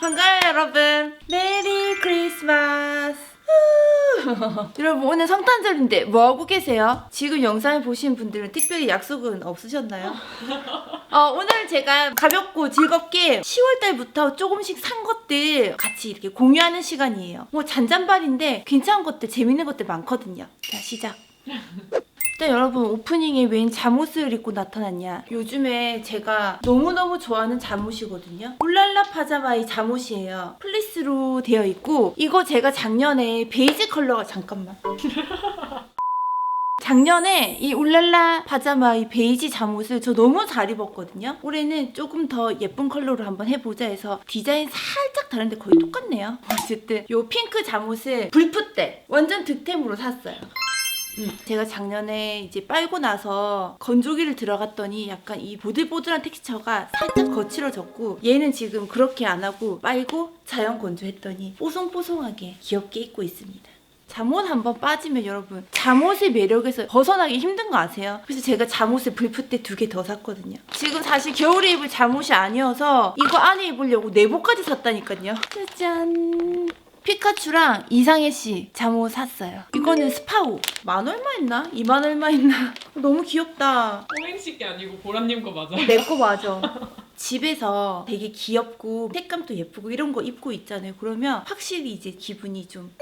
반가워요 여러분. 메리 크리스마스. 여러분 오늘 성탄절인데 뭐하고 계세요? 지금 영상을 보시는 분들은 특별히 약속은 없으셨나요? 어, 오늘 제가 가볍고 즐겁게 10월달부터 조금씩 산 것들 같이 이렇게 공유하는 시간이에요. 뭐 잔잔발인데 괜찮은 것들 재밌는 것들 많거든요. 자 시작 일단 여러분 오프닝에 웬 잠옷을 입고 나타났냐 요즘에 제가 너무너무 좋아하는 잠옷이거든요 울랄라 파자마의 잠옷이에요 플리스로 되어 있고 이거 제가 작년에 베이지 컬러가 잠깐만 작년에 이 울랄라 파자마의 베이지 잠옷을 저 너무 잘 입었거든요. 올해는 조금 더 예쁜 컬러로 한번 해보자 해서 디자인 살짝 다른데 거의 똑같네요. 어쨌든 요 핑크 잠옷을 불프 때 완전 득템으로 샀어요. 음, 제가 작년에 이제 빨고 나서 건조기를 들어갔더니 약간 이 보들보들한 텍스처가 살짝 거칠어졌고 얘는 지금 그렇게 안 하고 빨고 자연 건조했더니 뽀송뽀송하게 귀엽게 입고 있습니다. 잠옷 한번 빠지면 여러분 잠옷의 매력에서 벗어나기 힘든 거 아세요? 그래서 제가 잠옷을 불프 때 두 개 더 샀거든요. 지금 사실 겨울에 입을 잠옷이 아니어서 이거 안에 입으려고 내복까지 샀다니까요. 짜잔. 피카츄랑 이상해 씨 잠옷 샀어요. 이거는 스파오. 만 얼마 했나? 2만 얼마 했나? 너무 귀엽다. 호행식 게 아니고 보라님 거 맞아요? 내 거 맞아. 집에서 되게 귀엽고 색감도 예쁘고 이런 거 입고 있잖아요. 그러면 확실히 이제 기분이 좀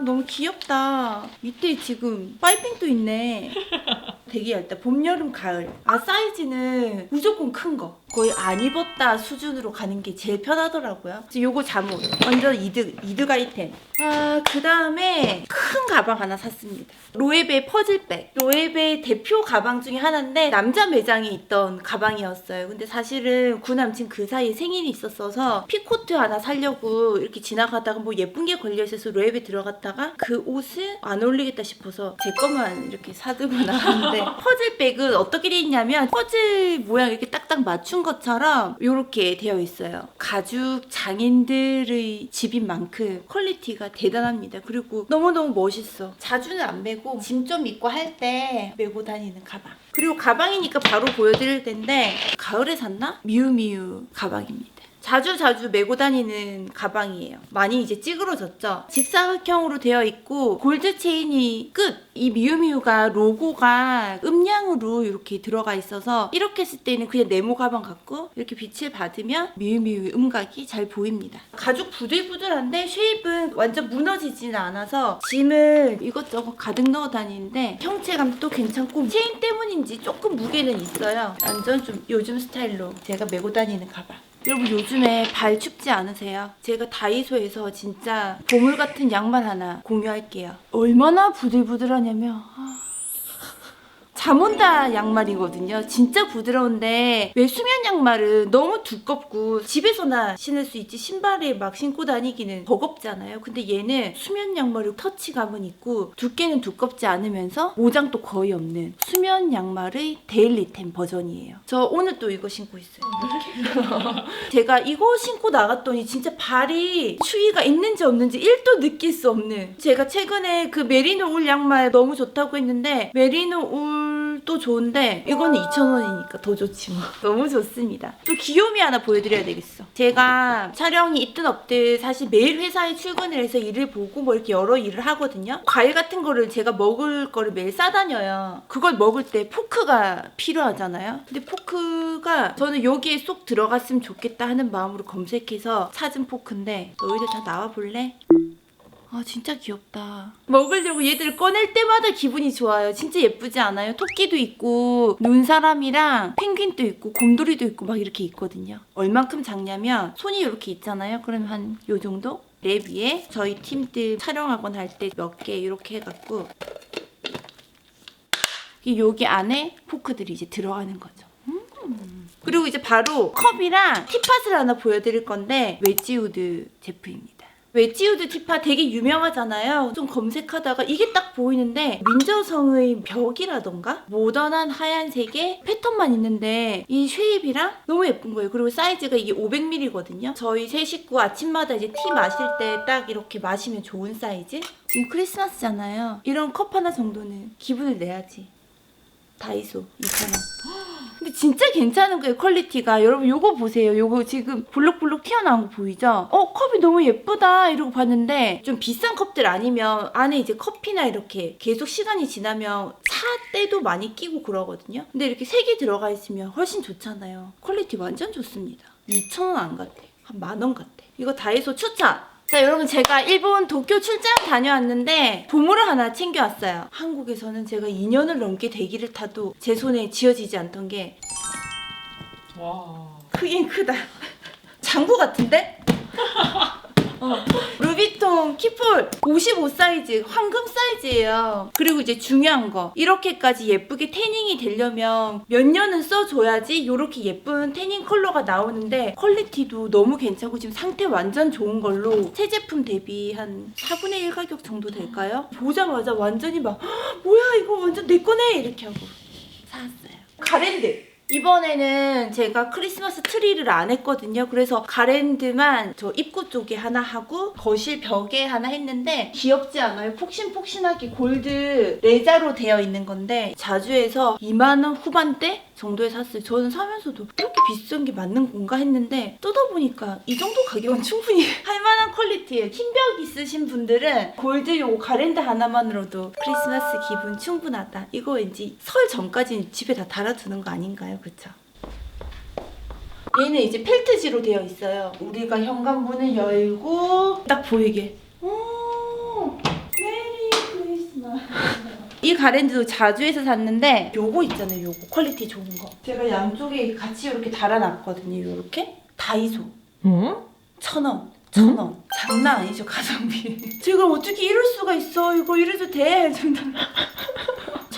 너무 귀엽다. 밑에 지금 파이핑도 있네. 되게 얇다. 봄, 여름, 가을. 아 사이즈는 무조건 큰 거. 거의 안 입었다 수준으로 가는 게 제일 편하더라고요. 그래서 요거 잠옷 완전 이득 이득 아이템. 아그 다음에 큰 가방 하나 샀습니다. 로에베 퍼즐백. 로에베 대표 가방 중에 하나인데 남자 매장에 있던 가방이었어요. 근데 사실은 구남친 그 사이에 생일이 있었어서 피코트 하나 사려고 이렇게 지나가다가 뭐 예쁜 게 걸려 있어서 로에베 들어갔다가 그 옷을 안 어울리겠다 싶어서 제 것만 이렇게 사들고 나갔는데 퍼즐백은 어떻게 돼 있냐면 퍼즐 모양 이렇게 딱딱 맞춘 것처럼 이렇게 되어 있어요. 가죽 장인들의 집인 만큼 퀄리티가 대단합니다. 그리고 너무너무 멋있어. 자주는 안 메고 짐좀 입고 할 때 메고 다니는 가방. 그리고 가방이니까 바로 보여드릴 텐데 가을에 샀나? 미우미우 가방입니다. 자주 자주 메고 다니는 가방이에요. 많이 이제 찌그러졌죠. 직사각형으로 되어 있고 골드 체인이 끝. 이 미우미우가 로고가 음량으로 이렇게 들어가 있어서 이렇게 했을 때는 그냥 네모 가방 같고 이렇게 빛을 받으면 미우미우의 음각이 잘 보입니다. 가죽 부들부들한데 쉐입은 완전 무너지지는 않아서 짐을 이것저것 가득 넣어 다니는데 형체감도 괜찮고 체인 때문인지 조금 무게는 있어요. 완전 좀 요즘 스타일로 제가 메고 다니는 가방. 여러분 요즘에 발 춥지 않으세요? 제가 다이소에서 진짜 보물 같은 양말 하나 공유할게요. 얼마나 부들부들하냐면 아. 잠온다 양말이거든요. 진짜 부드러운데 왜 수면 양말은 너무 두껍고 집에서나 신을 수 있지 신발에 막 신고 다니기는 버겁잖아요. 근데 얘는 수면 양말이 터치감은 있고 두께는 두껍지 않으면서 모장도 거의 없는 수면 양말의 데일리템 버전이에요. 저 오늘 또 이거 신고 있어요. 제가 이거 신고 나갔더니 진짜 발이 추위가 있는지 없는지 1도 느낄 수 없는 제가 최근에 그 메리노 울 양말 너무 좋다고 했는데 메리노 울 도 좋은데 이거는 2,000원이니까 더 좋지 뭐. 너무 좋습니다. 또 귀요미 하나 보여드려야 되겠어. 제가 촬영이 있든 없든 사실 매일 회사에 출근을 해서 일을 보고 뭐 이렇게 여러 일을 하거든요. 과일 같은 거를 제가 먹을 거를 매일 싸다녀요. 그걸 먹을 때 포크가 필요하잖아요. 근데 포크가 저는 여기에 쏙 들어갔으면 좋겠다 하는 마음으로 검색해서 찾은 포크인데 너희들 다 나와볼래? 아 진짜 귀엽다 먹으려고 얘들 꺼낼 때마다 기분이 좋아요 진짜 예쁘지 않아요? 토끼도 있고 눈사람이랑 펭귄도 있고 곰돌이도 있고 막 이렇게 있거든요 얼만큼 작냐면 손이 이렇게 있잖아요 그러면 한요 정도? 랩 위에 저희 팀들 촬영하거나 할 때 몇 개 이렇게 해갖고 이 여기 안에 포크들이 이제 들어가는 거죠 음. 그리고 이제 바로 컵이랑 티팟을 하나 보여드릴 건데 웨지우드 제품입니다. 웨지우드 티팟 되게 유명하잖아요. 좀 검색하다가 이게 딱 보이는데 민저성의 벽이라던가 모던한 하얀색의 패턴만 있는데 이 쉐입이랑 너무 예쁜 거예요. 그리고 사이즈가 이게 500ml거든요. 저희 세 식구 아침마다 이제 티 마실 때 딱 이렇게 마시면 좋은 사이즈? 지금 크리스마스잖아요. 이런 컵 하나 정도는 기분을 내야지. 다이소 2,000원. 괜찮은 거예요 퀄리티가 여러분 요거 보세요. 요거 지금 볼록볼록 튀어나온 거 보이죠? 어 컵이 너무 예쁘다 이러고 봤는데 좀 비싼 컵들 아니면 안에 이제 커피나 이렇게 계속 시간이 지나면 사 때도 많이 끼고 그러거든요. 근데 이렇게 색이 들어가 있으면 훨씬 좋잖아요. 퀄리티 완전 좋습니다. 2,000원 안 같아 한 만 원 같아 이거 다이소 추천. 자 여러분 제가 일본 도쿄 출장 다녀왔는데 보물을 하나 챙겨왔어요. 한국에서는 제가 2년을 넘게 대기를 타도 제 손에 쥐어지지 않던 게 와. 크긴 크다 장구 같은데? 어, 루비통 키폴 55 사이즈 황금 사이즈예요 그리고 이제 중요한 거 이렇게까지 예쁘게 태닝이 되려면 몇 년은 써줘야지 이렇게 예쁜 태닝 컬러가 나오는데 퀄리티도 너무 괜찮고 지금 상태 완전 좋은 걸로 새 제품 대비 한 4분의 1 가격 정도 될까요? 보자마자 완전히 막 "헉, 뭐야 이거 완전 내 거네 이렇게 하고 사왔어요 가랜드 이번에는 제가 크리스마스 트리를 안 했거든요. 그래서 가랜드만 저 입구 쪽에 하나 하고 거실 벽에 하나 했는데 귀엽지 않아요? 폭신폭신하게 골드 레자로 되어 있는 건데 자주에서 2만 원 후반대 정도에 샀어요. 저는 사면서도 이렇게 비싼 게 맞는 건가 했는데 뜯어보니까 이 정도 가격은 충분히 할 만한 퀄리티예요. 흰벽 있으신 분들은 골드 요거 가랜드 하나만으로도 크리스마스 기분 충분하다. 이거 왠지 설 전까지는 집에 다 달아두는 거 아닌가요? 그쵸? 얘는 이제 펠트지로 되어 있어요. 우리가 현관문을 열고 딱 보이게. 오, 메리 크리스마스. 이 가랜드도 자주에서 샀는데 요거 있잖아요. 요거 퀄리티 좋은 거. 제가 양쪽에 같이 이렇게 달아놨거든요. 이렇게 다이소 응? 천 원. 천 원. 장난 아니죠 가성비. 제가 어떻게 이럴 수가 있어? 이거 이래도 돼?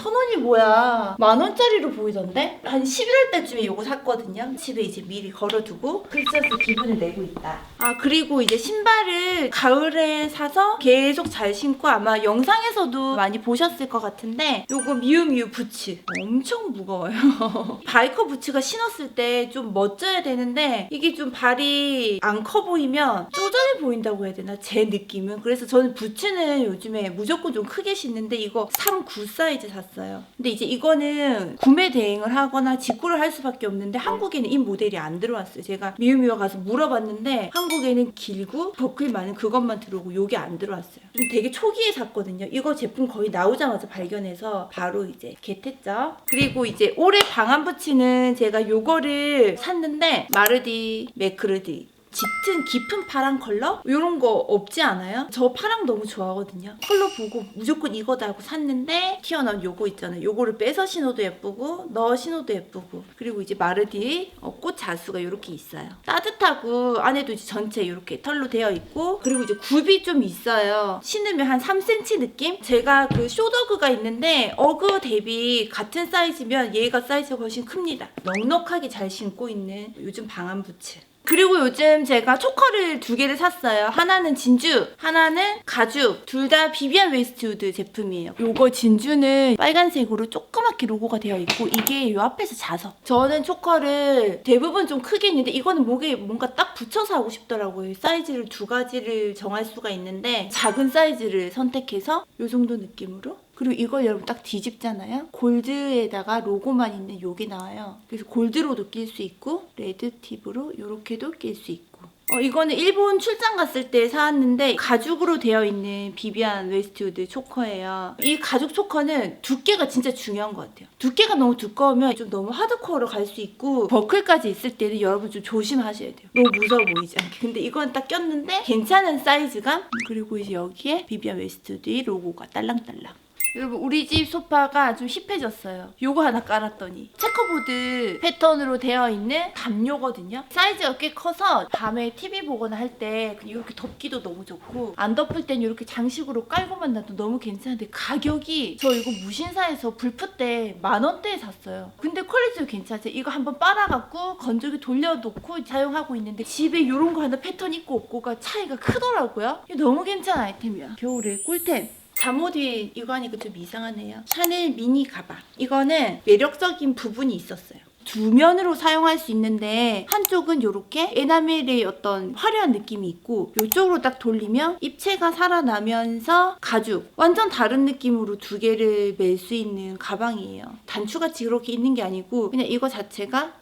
천 원이 뭐야? 만 원짜리로 보이던데? 한 11월 때쯤에 이거 샀거든요. 집에 이제 미리 걸어두고 크리스마스 기분을 내고 있다. 아 그리고 이제 신발을 가을에 사서 계속 잘 신고 아마 영상에서도 많이 보셨을 것 같은데 요거 미우미우 부츠 엄청 무거워요. 바이커 부츠가 신었을 때 좀 멋져야 되는데 이게 좀 발이 안 커 보이면 쪼잔해 보인다고 해야 되나 제 느낌은 그래서 저는 부츠는 요즘에 무조건 좀 크게 신는데 이거 39 사이즈 샀어요 근데 이제 이거는 구매 대행을 하거나 직구를 할 수밖에 없는데 한국에는 이 모델이 안 들어왔어요. 제가 미우미우 가서 물어봤는데 한국에는 길고 버클 많은 그것만 들어오고 요게 안 들어왔어요. 좀 되게 초기에 샀거든요. 이거 제품 거의 나오자마자 발견해서 바로 이제 겟했죠. 그리고 이제 올해 방한 부츠는 제가 요거를 샀는데 마르디 매크르디 짙은 깊은 파란 컬러? 이런 거 없지 않아요? 저 파랑 너무 좋아하거든요. 컬러 보고 무조건 이거다 하고 샀는데 튀어나온 요거 있잖아요. 요거를 빼서 신어도 예쁘고 넣어 신어도 예쁘고 그리고 이제 마르디 어, 꽃 자수가 이렇게 있어요. 따뜻하고 안에도 이제 전체 이렇게 털로 되어 있고 그리고 이제 굽이 좀 있어요. 신으면 한 3cm 느낌? 제가 그 쇼더그가 있는데 어그 대비 같은 사이즈면 얘가 사이즈가 훨씬 큽니다. 넉넉하게 잘 신고 있는 요즘 방한 부츠. 그리고 요즘 제가 초커를 두 개를 샀어요. 하나는 진주, 하나는 가죽. 둘 다 비비안 웨스트우드 제품이에요. 요거 진주는 빨간색으로 조그맣게 로고가 되어 있고 이게 요 앞에서 자석. 저는 초커를 대부분 좀 크게 있는데 이거는 목에 뭔가 딱 붙여서 하고 싶더라고요. 사이즈를 두 가지를 정할 수가 있는데 작은 사이즈를 선택해서 요 정도 느낌으로 그리고 이걸 여러분 딱 뒤집잖아요. 골드에다가 로고만 있는 요게 나와요. 그래서 골드로도 낄 수 있고 레드 팁으로 이렇게도 낄 수 있고. 어, 이거는 일본 출장 갔을 때 사왔는데 가죽으로 되어 있는 비비안 웨스트우드 초커예요. 이 가죽 초커는 두께가 진짜 중요한 것 같아요. 두께가 너무 두꺼우면 좀 너무 하드코어로 갈 수 있고 버클까지 있을 때는 여러분 좀 조심하셔야 돼요. 너무 무서워 보이지 않게. 근데 이건 딱 꼈는데 괜찮은 사이즈감 그리고 이제 여기에 비비안 웨스트우드의 로고가 딸랑딸랑. 여러분 우리 집 소파가 좀 힙해졌어요. 요거 하나 깔았더니 체커보드 패턴으로 되어 있는 담요거든요. 사이즈가 꽤 커서 밤에 TV 보거나 할 때 이렇게 덮기도 너무 좋고 안 덮을 땐 이렇게 장식으로 깔고만 놔도 너무 괜찮은데 가격이 저 이거 무신사에서 불프 때 만 원대에 샀어요. 근데 퀄리티도 괜찮아요. 이거 한번 빨아갖고 건조기 돌려놓고 사용하고 있는데 집에 이런 거 하나 패턴 있고 없고가 차이가 크더라고요. 너무 괜찮은 아이템이야. 겨울에 꿀템. 잠옷이 이거 하니까 좀 이상하네요. 샤넬 미니 가방. 이거는 매력적인 부분이 있었어요. 두 면으로 사용할 수 있는데 한쪽은 이렇게 에나멜의 어떤 화려한 느낌이 있고 이쪽으로 딱 돌리면 입체가 살아나면서 가죽 완전 다른 느낌으로 두 개를 멜 수 있는 가방이에요. 단추같이 이렇게 있는 게 아니고 그냥 이거 자체가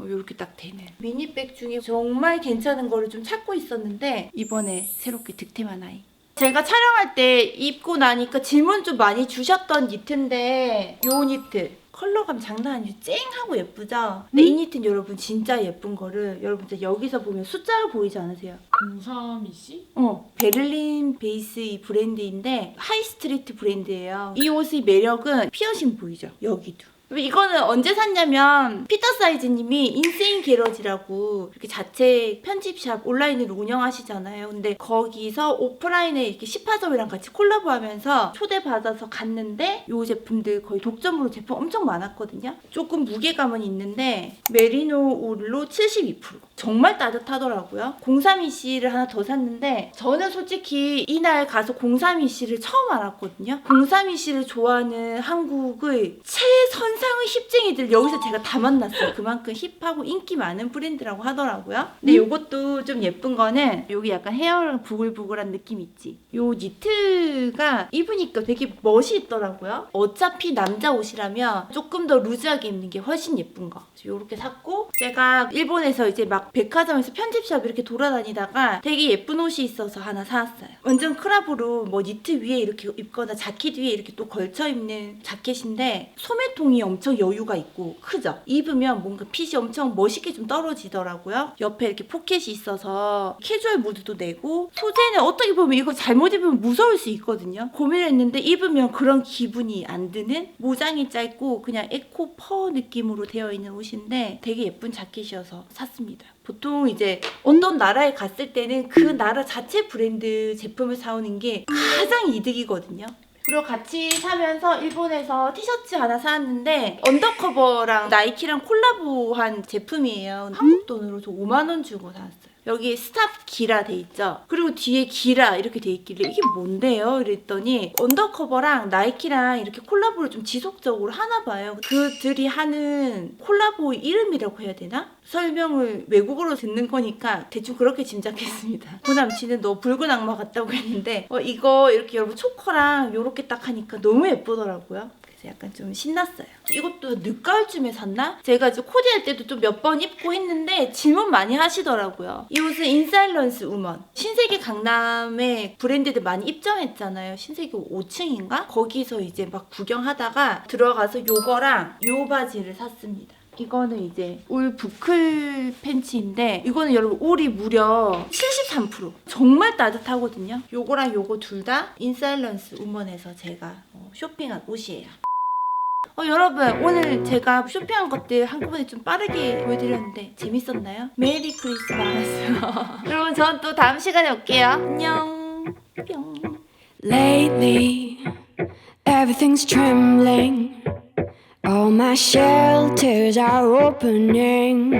이렇게 딱 되는 미니백 중에 정말 괜찮은 거를 좀 찾고 있었는데 이번에 새롭게 득템한 아이 제가 촬영할 때 입고 나니까 질문 좀 많이 주셨던 니트인데 요 니트 컬러감 장난 아니죠 쨍하고 예쁘죠 근데 이 니트는 여러분 진짜 예쁜 거를 여러분들 여기서 보면 숫자가 보이지 않으세요? 032씨? 어, 베를린 베이스 이 브랜드인데 하이스트리트 브랜드예요. 이 옷의 매력은 피어싱 보이죠? 여기도. 이거는 언제 샀냐면 피터 사이즈님이 인세인 게러지라고 이렇게 자체 편집샵 온라인으로 운영하시잖아요. 근데 거기서 오프라인에 이렇게 시파점이랑 같이 콜라보하면서 초대받아서 갔는데 이 제품들 거의 독점으로 제품 엄청 많았거든요. 조금 무게감은 있는데 메리노 울로 72% 정말 따뜻하더라고요. 032C를 하나 더 샀는데 저는 솔직히 이날 가서 032C를 처음 알았거든요. 032C를 좋아하는 한국의 최선 상의 힙쟁이들 여기서 제가 다 만났어요. 그만큼 힙하고 인기 많은 브랜드라고 하더라고요. 근데 이것도 좀 예쁜 거는 여기 약간 헤어랑 부글부글한 느낌 있지. 요 니트가 입으니까 되게 멋이 있더라고요. 어차피 남자 옷이라면 조금 더 루즈하게 입는 게 훨씬 예쁜 거. 요렇게 샀고 제가 일본에서 이제 막 백화점에서 편집샵 이렇게 돌아다니다가 되게 예쁜 옷이 있어서 하나 사왔어요. 완전 크랍으로 뭐 니트 위에 이렇게 입거나 자켓 위에 이렇게 또 걸쳐 입는 자켓인데 소매통이 엄청 여유가 있고 크죠? 입으면 뭔가 핏이 엄청 멋있게 좀 떨어지더라고요. 옆에 이렇게 포켓이 있어서 캐주얼 무드도 내고 소재는 어떻게 보면 이거 잘못 입으면 무서울 수 있거든요. 고민했는데 입으면 그런 기분이 안 드는 모장이 짧고 그냥 에코 퍼 느낌으로 되어 있는 옷인데 되게 예쁜 자켓이어서 샀습니다. 보통 이제 어떤 나라에 갔을 때는 그 나라 자체 브랜드 제품을 사오는 게 가장 이득이거든요. 그리고 같이 사면서 일본에서 티셔츠 하나 사왔는데 언더커버랑 나이키랑 콜라보한 제품이에요. 한국 돈으로 저 5만 원 주고 사왔어요. 여기 스탑 기라 돼 있죠. 그리고 뒤에 기라 이렇게 돼 있길래 이게 뭔데요? 이랬더니 언더커버랑 나이키랑 이렇게 콜라보를 좀 지속적으로 하나 봐요. 그들이 하는 콜라보 이름이라고 해야 되나? 설명을 외국어로 듣는 거니까 대충 그렇게 짐작했습니다. 그 남친은 너 붉은 악마 같다고 했는데 어, 이거 이렇게 여러분 초커랑 이렇게 딱 하니까 너무 예쁘더라고요. 약간 좀 신났어요. 이것도 늦가을쯤에 샀나? 제가 이제 코디할 때도 좀 몇 번 입고 했는데 질문 많이 하시더라고요. 이 옷은 인사일런스 우먼. 신세계 강남에 브랜드들 많이 입점했잖아요. 신세계 5층인가? 거기서 이제 막 구경하다가 들어가서 요거랑 요 바지를 샀습니다. 이거는 이제 울 부클 팬츠인데 이거는 여러분 울이 무려 73% 정말 따뜻하거든요. 요거랑 요거 둘 다 인사일런스 우먼에서 제가 어, 쇼핑한 옷이에요. 어, 여러분 오늘 제가 쇼핑한 것들 한꺼번에 좀 빠르게 보여드렸는데 재밌었나요? 메리 크리스마스 여러분 전 또 다음 시간에 올게요 안녕 뿅 Lately, everything's trembling. All my shelters are opening.